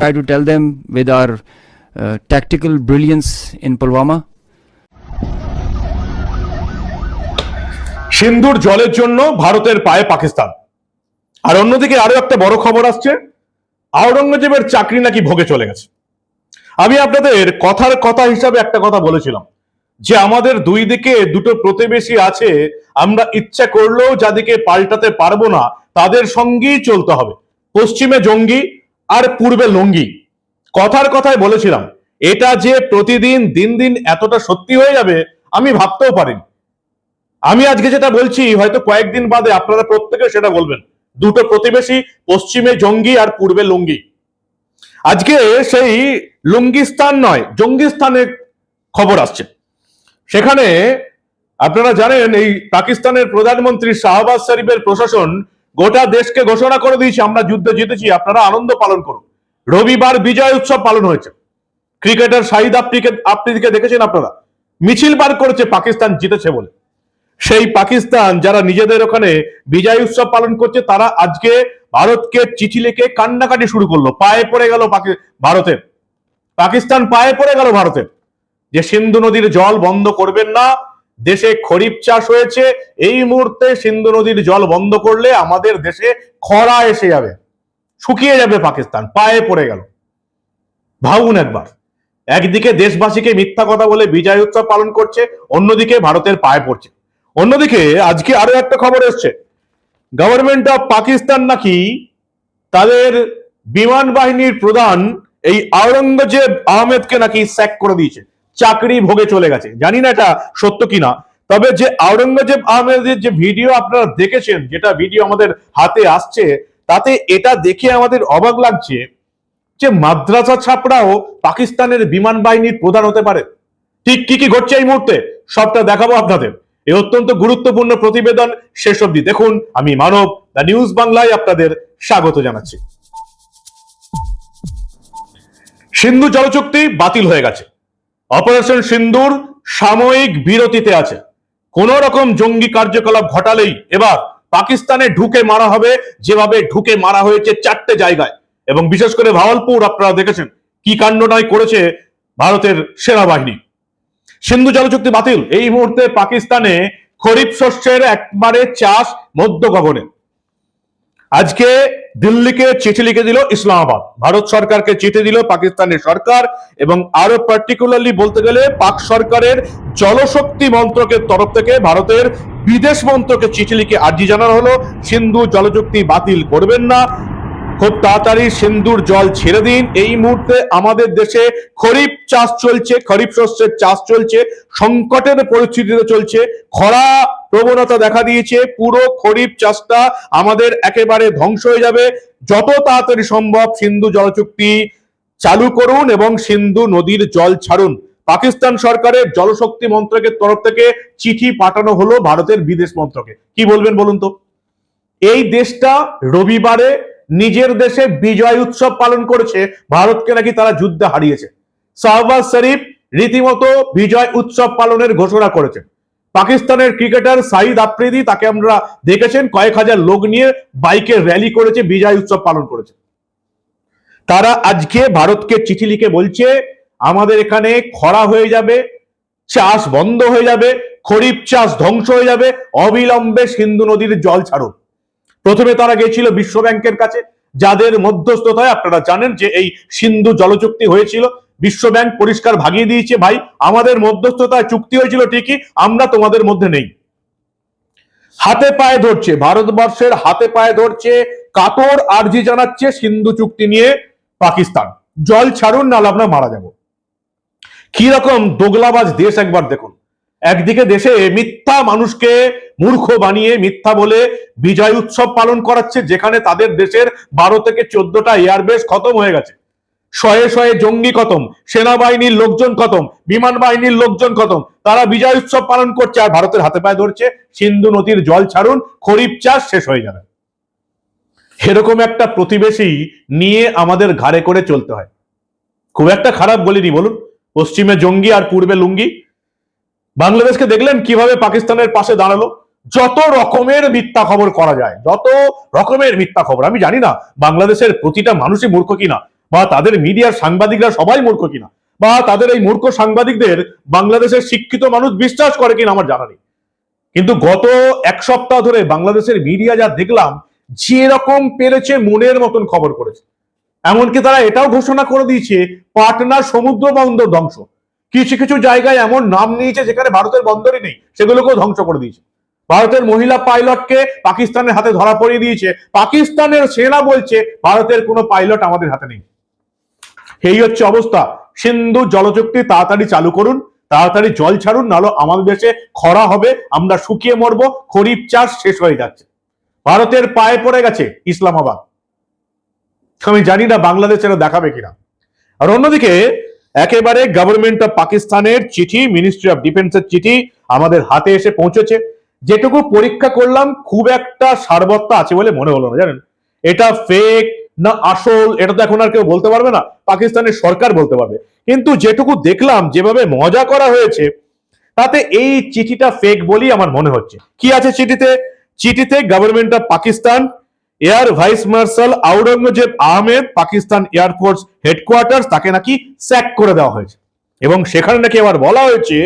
try to tell them with our uh, tactical brilliance in Pulwama. সিন্ধুর জলের জন্য ভারতের পায়ে পাকিস্তান। আর অন্যদিকে আরও একটা বড় খবর আসছে আওরঙ্গজেবের চাকরি নাকি ভোগে চলে গেছে। আমি আপনাদের কথার কথা হিসাবে একটা কথা বলেছিলাম যে আমাদের দুই দিকে দুটো প্রতিবেশী আছে আমরা ইচ্ছা করলেও যাদিকে পাল্টাতে পারব না তাদের সঙ্গেই চলতে হবে। পশ্চিমে জঙ্গি আর পূর্বে লুঙ্গি। কথার কথায় বলেছিলাম, এটা যে প্রতিদিন, দিন দিন এতটা সত্যি হয়ে যাবে, আমি ভাবতেও পারিনি। আমি আজকে যেটা বলছি, হয়তো কয়েকদিন বাদে আপনারা প্রত্যেকে সেটা বলবেন। দুটো প্রতিবেশী, পশ্চিমে জঙ্গি আর পূর্বে লুঙ্গি। আজকে সেই লুঙ্গিস্তান নয়, জঙ্গিস্তানের খবর আসছে। সেখানে আপনারা জানেন, এই পাকিস্তানের প্রধানমন্ত্রী শাহবাজ শরীফের প্রশাসন গোটা দেশকে ঘোষণা করে দিয়েছে, আমরা যুদ্ধে জিতেছি, আপনারা আনন্দ পালন করুন। রবিবার বিজয় উৎসব পালন হয়েছে। ক্রিকেটার শাহিদ আফ্রিকে আফ্রিদিকে দেখেছেন আপনারা? মিছিল বার করেছে, পাকিস্তান জিতেছে বলে। সেই পাকিস্তান, যারা নিজেদের ওখানে বিজয় উৎসব পালন করছে, তারা আজকে ভারতকে চিঠি লিখে কান্নাকাটি শুরু করল। পায়ে পড়ে গেল ভারতের। পাকিস্তান পায়ে পড়ে গেল ভারতের। যে সিন্ধু নদীর জল বন্ধ করবেন না দেশে খরিফ চাষ হয়েছে, এই মুহূর্তে সিন্ধু নদীর জল বন্ধ করলে আমাদের দেশে খরা এসে যাবে। শুকিয়ে যাবে পাকিস্তান, পায়ে পড়ে গেল। ভাবুন একবার, একদিকে দেশবাসীকে মিথ্যা কথা বলে বিজয় উৎসব পালন করছে, অন্যদিকে ভারতের পায়ে পড়ছে। অন্যদিকে আজকে আরও একটা খবর এসছে গভর্নমেন্ট অফ পাকিস্তান নাকি তাদের বিমান বাহিনীর প্রধান এই আওরঙ্গজেব আহমেদকে নাকি স্যাক করে দিয়েছে। চাকরি ভোগে চলে গেছে। জানি না এটা সত্য কিনা। তবে যে আওরঙ্গজেব আহমেদের যে ভিডিও আপনারা দেখেছেন, যেটা ভিডিও আমাদের হাতে আসছে, তাতে এটা দেখে আমাদের অবাক লাগছে যে মাদ্রাসা ছাপড়াও পাকিস্তানের বিমান বাহিনীর প্রধান হতে পারে। ঠিক কি কি ঘটছে এই মুহূর্তে? সবটা দেখাবো আপনাদের। এই অত্যন্ত গুরুত্বপূর্ণ প্রতিবেদন শেষ অবধি দেখুন। আমি মানব, দ্য নিউজ বাংলায় আপনাদের স্বাগত জানাচ্ছি। সিন্ধু জলচুক্তি বাতিল হয়ে গেছে। অপারেশন সিন্ধুর সাময়িক বিরতিতে আছে। কোন রকম জঙ্গি কার্যকলাপ ঘটালেই এবার পাকিস্তানে ঢুকে মারা হবে, যেভাবে ঢুকে মারা হয়েছে চারটে জায়গায়। এবং বিশেষ করে ভাওয়ালপুর, আপনারা দেখেছেন কি কাণ্ডটাই করেছে ভারতের সেনাবাহিনী। সিন্ধু জলচুক্তি বাতিল। এই মুহূর্তে পাকিস্তানে খরিফ শস্যের একবারে চাষ মধ্য গগনে আজকে দিল্লিকে চিঠি লিখে দিল ইসলামাবাদ। ভারত সরকারকে চিঠি দিল পাকিস্তানের সরকার এবং আরও পার্টিকুলারলি বলতে গেলে পাক সরকারের জলশক্তি মন্ত্রকের তরফ থেকে ভারতের বিদেশ মন্ত্রকে চিঠি লিখে আর্জি জানানো হলো, সিন্ধু জলচুক্তি বাতিল করবেন না। খুব তাড়াতাড়ি সিন্ধুর জল ছেড়ে দিন। এই মুহূর্তে আমাদের দেশে খরিফ চাষ চলছে, খরিফ শস্যের চাষ চলছে, সংকটের পরিস্থিতিতে চলছে। খরা প্রবণতা দেখা দিয়েছে, পুরো খরিফ চাষটা আমাদের একেবারে ধ্বংস হয়ে যাবে। যত তাড়াতাড়ি সম্ভব সিন্ধু জলচুক্তি চালু করুন এবং সিন্ধু নদীর জল ছাড়ুন। পাকিস্তান সরকারের জলশক্তি মন্ত্রকের তরফ থেকে চিঠি পাঠানো হলো ভারতের বিদেশ মন্ত্রকে। কি বলবেন বলুন তো? এই দেশটা রবিবারে নিজের দেশে বিজয় উৎসব পালন করেছে, ভারতকে নাকি তারা যুদ্ধে হারিয়েছে। শাহবাজ শরীফ রীতিমতো বিজয় উৎসব পালনের ঘোষণা করেছে। পাকিস্তানের ক্রিকেটার সাইদ আফ্রিদি, তাকে আমরা দেখেছেন, কয়েক হাজার লোক নিয়ে বাইকে র্যালি করেছে, বিজয় উৎসব পালন করেছে। তারা আজকে ভারতকে চিঠি লিখে বলছে, আমাদের এখানে খরা হয়ে যাবে, চাষ বন্ধ হয়ে যাবে, খরিফ চাষ ধ্বংস হয়ে যাবে, অবিলম্বে সিন্ধু নদীর জল ছাড়ুন। প্রথমে তারা গেছিল বিশ্ব ব্যাংকের কাছে, যাদের মধ্যস্থতায় আপনারা জানেন যে এই সিন্ধু জলচুক্তি হয়েছিল বিশ্ব ব্যাংক পরিষ্কার ভাগিয়ে দিয়েছে, ভাই। আমাদের মধ্যস্থতায় চুক্তি হয়েছিল ঠিকই, আমরা তোমাদের মধ্যে নেই। হাতে পায়ে ধরছে, ভারতবর্ষের হাতে পায়ে ধরছে, কাতর আর্জি জানাচ্ছে সিন্ধু চুক্তি নিয়ে পাকিস্তান। জল ছাড়ুন, নাহলে আমরা মারা যাব। কি রকম দোগলাবাজ দেশ একবার দেখুন। একদিকে দেশে মিথ্যা মানুষকে মূর্খ বানিয়ে মিথ্যা বলে বিজয় উৎসব পালন করাচ্ছে, যেখানে তাদের দেশের বারো থেকে চোদ্দটা এয়ারবেস খতম হয়ে গেছে। শয়ে শয়ে জঙ্গি খতম, সেনাবাহিনীর লোকজন খতম, বিমান বাহিনীর লোকজন খতম। তারা বিজয় উৎসব পালন করছে আর ভারতের হাতে পায়ে ধরছে। সিন্ধু নদীর জল ছাড়ুন, খরিফ চাষ শেষ হয়ে যাবে। এরকম একটা প্রতিবেশী নিয়ে আমাদের ঘাড়ে করে চলতে হয়। খুব একটা খারাপ বলিনি, বলুন। পশ্চিমে জঙ্গি আর পূর্বে লুঙ্গি। বাংলাদেশকে দেখলেন কীভাবে পাকিস্তানের পাশে দাঁড়াল। যত রকমের মিথ্যা খবর করা যায়, যত রকমের মিথ্যা খবর, আমি জানি না বাংলাদেশের প্রতিটা মানুষই মূর্খ কিনা। বা তাদের মিডিয়ার সাংবাদিকরা সবাই মূর্খ কিনা? বা তাদের এই মূর্খ সাংবাদিকদের বাংলাদেশের শিক্ষিত মানুষ বিশ্বাস করে কিনা আমার জানা নেই। কিন্তু গত এক সপ্তাহ ধরে বাংলাদেশের মিডিয়া যা দেখলাম, যেরকম পেরেছে মনের মতন খবর করেছে এমনকি তারা এটাও ঘোষণা করে দিয়েছে, পাটনা সমুদ্র বন্দর ধ্বংস। কিছু কিছু জায়গায় এমন নাম নিয়েছে যেখানে ভারতের বন্দরই নেই, সেগুলোকেও ধ্বংস করে দিয়েছে। ভারতের মহিলা পাইলটকে পাকিস্তানের হাতে ধরা পড়িয়ে দিয়েছে। পাকিস্তানের সেনা বলছে, ভারতের কোনো পাইলট আমাদের হাতে নেই। এই হচ্ছে অবস্থা। সিন্ধু জলচুক্তি তাড়াতাড়ি চালু করুন, তাড়াতাড়ি জল ছাড়ুন, নাহলে আমাদের দেশে খরা হবে, আমরা শুকিয়ে মরবো, খরিফ চাষ শেষ হয়ে যাচ্ছে। ভারতের পায়ে পড়ে গেছে ইসলামাবাদ। আমি জানি না বাংলাদেশেরা দেখাবে কিনা। আর অন্যদিকে, একেবারে গভর্নমেন্ট অফ পাকিস্তানের চিঠি মিনিস্ট্রি অফ ডিফেন্সের চিঠি আমাদের হাতে এসে পৌঁছেছে। যেটুকু পরীক্ষা করলাম, খুব একটা সারবত্তা আছে বলে মনে হলো না, জানেন? এটা ফেক না আসল, এটা তো এখন আর কেউ বলতে পারবে না, পাকিস্তানের সরকার বলতে পারবে। কিন্তু যেটুকু দেখলাম, যেভাবে মজা করা হয়েছে, তাতে এই চিঠিটা ফেক বলেই আমার মনে হচ্ছে। কি আছে চিঠিতে? চিঠিতে government of Pakistan air vice marshal Aurangzeb Ahmed, Pakistan air force headquarters তাকে নাকি স্যাক করে দেওয়া হয়েছে। এবং সেখানে নাকি আবার বলা হয়েছে,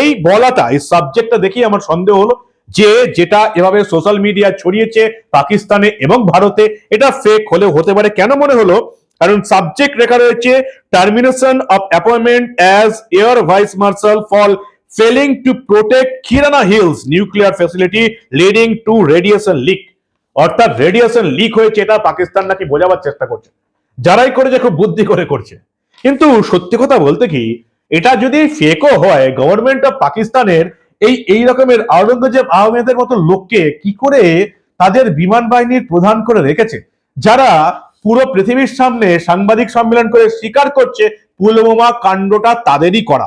এই বলাটা, এই সাবজেক্টটা দেখেই আমার সন্দেহ হলো যে যেটা এভাবে সোশ্যাল মিডিয়া ছড়িয়েছে পাকিস্তানে এবং ভারতে, এটা ফেক হলে হতে পারে। কেন মনে হলো? কারণ সাবজেক্ট লেখা রয়েছে termination of appointment as air vice marshal for failing to protect Kirana Hills nuclear facility leading to radiation leak অর্থাৎ রেডিয়েশন লিক হয়েছে, এটা পাকিস্তান নাকি বোঝাবার চেষ্টা করছে। যারাই করেছে, খুব বুদ্ধি করে করছে। কিন্তু সত্যি কথা বলতে কি, এটা যদি ফেকও হয় গভর্নমেন্ট অফ পাকিস্তানের এই এই রকমের আওরঙ্গজেব আহমেদের মতো লোককে কি করে তাদের বিমান বাহিনীর প্রধান করে রেখেছে? যারা পুরো পৃথিবীর সামনে সাংবাদিক সম্মেলন করে স্বীকার করছে পুলওয়ামা কাণ্ডটা তাদেরই করা।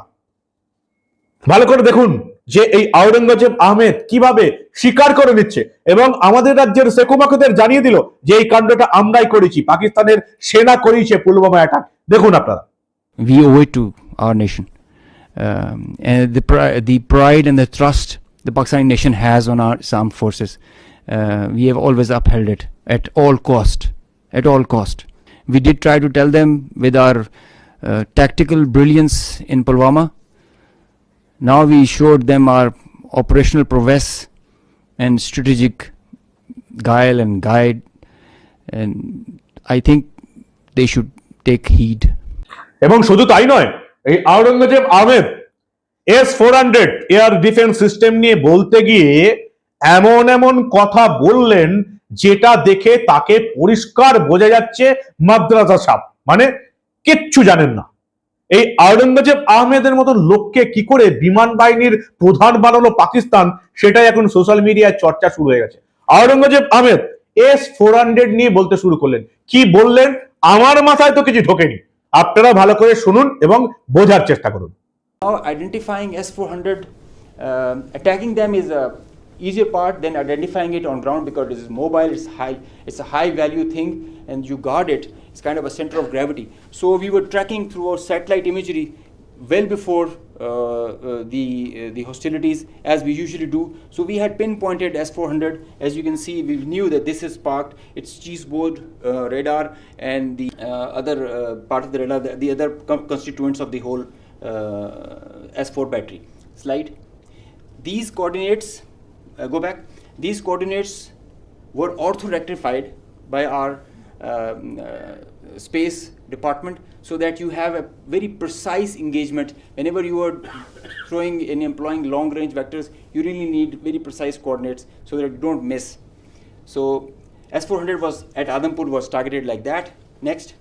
ভালো করে দেখুন যে এই আওরঙ্গজেব আহমেদ কীভাবে স্বীকার করে নিচ্ছে এবং আমাদের রাজ্যের সেকুমাকুদের জানিয়ে দিল যে এই কাণ্ডটা আমরাই করেছি, পাকিস্তানের সেনা করিয়েছে পুলওয়ামা অ্যাটাক। দেখুন আপনারা। We owe it to our nation. Um, and the, pri- the pride and the trust the Pakistani nation has on our armed forces, uh, we have always upheld it at all cost. At all cost. We did try to tell them with our uh, tactical brilliance in Pulwama. Now we showed them our operational prowess and strategic guile and guide, and I think they should take heed. এবং শুধু তাই নয় এই Aurangzeb Ahmed, S four hundred air defence system নিয়ে বলতে গিয়ে এমন এমন কথা বললেন যেটা দেখে তাকে পরিষ্কার বোঝা যাচ্ছে মাদ্রাসা সাপ মানে কিচ্ছু জানেন না। এই আওরঙ্গজেব আহমেদের মতো লোককে কি করে বিমান বাহিনীর প্রধান বানালো পাকিস্তান, সেটাই এখন সোশ্যাল মিডিয়ায় চর্চা শুরু হয়ে গেছে। Aurangzeb Ahmed, S four hundred নিয়ে বলতে শুরু করলেন। কি বললেন? আমার মাথায় তো কিছু ঢোকেনি। আপনারা ভালো করে শুনুন এবং বোঝার চেষ্টা করুন identifying S400, um, attacking them is a easier part than identifying it on ground because it is mobile, it's high, it's a high value thing, and you guard it. It's kind of a center of gravity. So we were tracking through our satellite imagery well before uh, uh, the uh, the hostilities, as we usually do. So we had pinpointed S400. As you can see, we knew that this is parked. It's cheeseboard radar and the other part of the radar, the, the other constituents of the whole uh, S4 battery. Slide. These coordinates, go back. These coordinates were ortho rectified by our um, uh, space department so that you have a very precise engagement whenever you are throwing and employing long range vectors you really need very precise coordinates so that you don't miss so s400 was at adampur was targeted like that next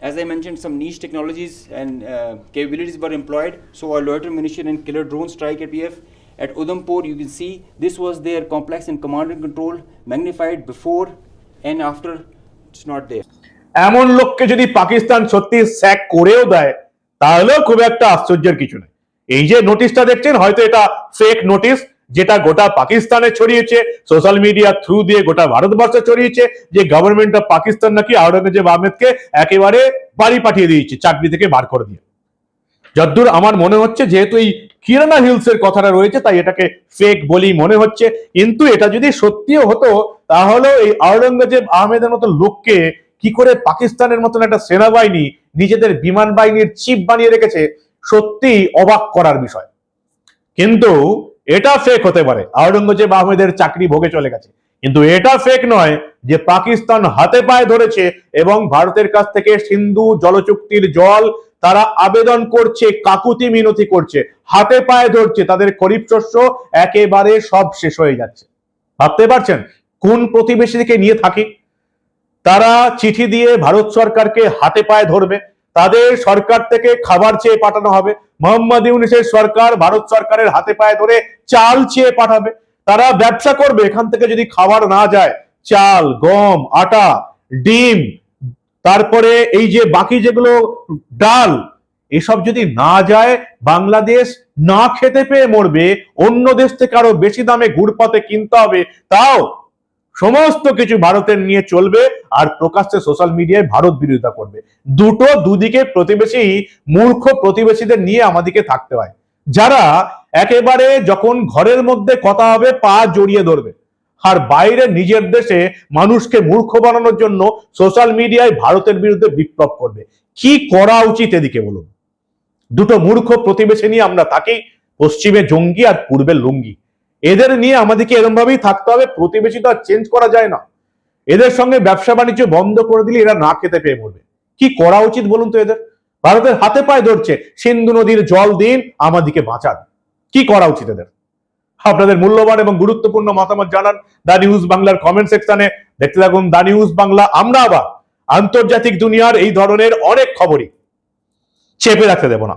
as I mentioned, some niche technologies and uh, capabilities were employed. So, our loiter munition and killer drone strike at PF. At Udhampur, you can see this was their complex and command and control, magnified before and after. It's not there. এমন লোককে যদি পাকিস্তান সত্যি sec করেও দেয়, তাহলেও খুব একটা আশ্চর্যের কিছু নেই এই যে নোটিশটা দেখছেন, হয়তো এটা ফেক নোটিশ যেটা গোটা পাকিস্তানে ছড়িয়েছে সোশ্যাল মিডিয়া থ্রু দিয়ে গোটা ভারতবর্ষে ছড়িয়েছে, যে গভর্নমেন্ট অফ পাকিস্তান নাকি আওরঙ্গজেব আহমেদকে একেবারে বাড়ি পাঠিয়ে দিয়েছে, চাকরি থেকে বার করে দিয়ে। যদ্দূর আমার মনে হচ্ছে, যেহেতু এই কিরানা হিলস এর কথাটা রয়েছে, তাই এটাকে ফেক বলেই মনে হচ্ছে। কিন্তু এটা যদি সত্যিও হতো তাহলে এই আওরঙ্গজেব আহমেদের মতো লোককে কি করে পাকিস্তানের মতন একটা সেনাবাহিনী নিজেদের বিমান বাহিনীর চিপ বানিয়ে রেখেছে, সত্যি অবাক করার বিষয়। কিন্তু এটা ফেক হতে পারে। আওরঙ্গজেব আহমেদের চাকরি ভোগে চলে গেছে। কিন্তু এটা ফেক নয় যে পাকিস্তান হাতে পায়ে ধরেছে এবং ভারতের কাছ থেকে সিন্ধু জলচুক্তির জল তারা আবেদন করছে, কাকুতি মিনতি করছে, হাতে পায়ে ধরছে, তাদের খরিফ শস্য একেবারে সব শেষ হয়ে যাচ্ছে। ভাবতে পারছেন? কোন প্রতিবেশীকে নিয়ে থাকি? তারা চিঠি দিয়ে ভারত সরকারকে হাতে পায়ে ধরবে। তাদের সরকার থেকে খাবার চেয়ে পাঠানো হবে। মোহাম্মদ ইউনিসের সরকার ভারত সরকারের হাতে পায়ে ধরে চাল চেয়ে পাঠাবে। তারা ব্যবসা করবে। এখান থেকে যদি খাবার না যায়, চাল, গম, আটা, ডিম, তারপরে এই যে বাকি যেগুলো ডাল, এসব যদি না যায়, বাংলাদেশ না খেতে পেয়ে মরবে, অন্য দেশ থেকে আরও বেশি দামে ঘুরপথে কিনতে হবে। তাও সমস্ত কিছু ভারতের নিয়ে চলবে আর প্রকাশ্যে সোশ্যাল মিডিয়ায় ভারত বিরোধিতা করবে। দুটো দুদিকে প্রতিবেশী মূর্খ প্রতিবেশীদের নিয়ে আমাদেরকে থাকতে হয়। যারা একেবারে যখন ঘরের মধ্যে কথা হবে, পা জড়িয়ে ধরবে। আর বাইরে নিজের দেশে মানুষকে মূর্খ বানানোর জন্য সোশ্যাল মিডিয়ায় ভারতের বিরুদ্ধে বিপ্লব করবে। কি করা উচিত এদিকে বলুন? দুটো মূর্খ প্রতিবেশী নিয়ে আমরা থাকি, পশ্চিমে জঙ্গি আর পূর্বে লুঙ্গি। এদের নিয়ে আমাদেরকে এরকম ভাবেই থাকতে হবে প্রতিবেশী তো আর চেঞ্জ করা যায় না। এদের সঙ্গে ব্যবসা বাণিজ্য বন্ধ করে দিলে এরা না খেতে পেয়ে মরবে কি করা উচিত বলুন তো এদের? ভারতের হাতে পায়ে ধরছে, সিন্ধু নদীর জল দিন, আমাদেরকে বাঁচান। কি করা উচিত এদের? আপনাদের মূল্যবান এবং গুরুত্বপূর্ণ মতামত জানান দা নিউজ বাংলার কমেন্ট সেকশনে দেখতে থাকুন দা নিউজ বাংলা, আমরা আবার আন্তর্জাতিক দুনিয়ার এই ধরনের অনেক খবরই। চেপে রাখতে দেব না।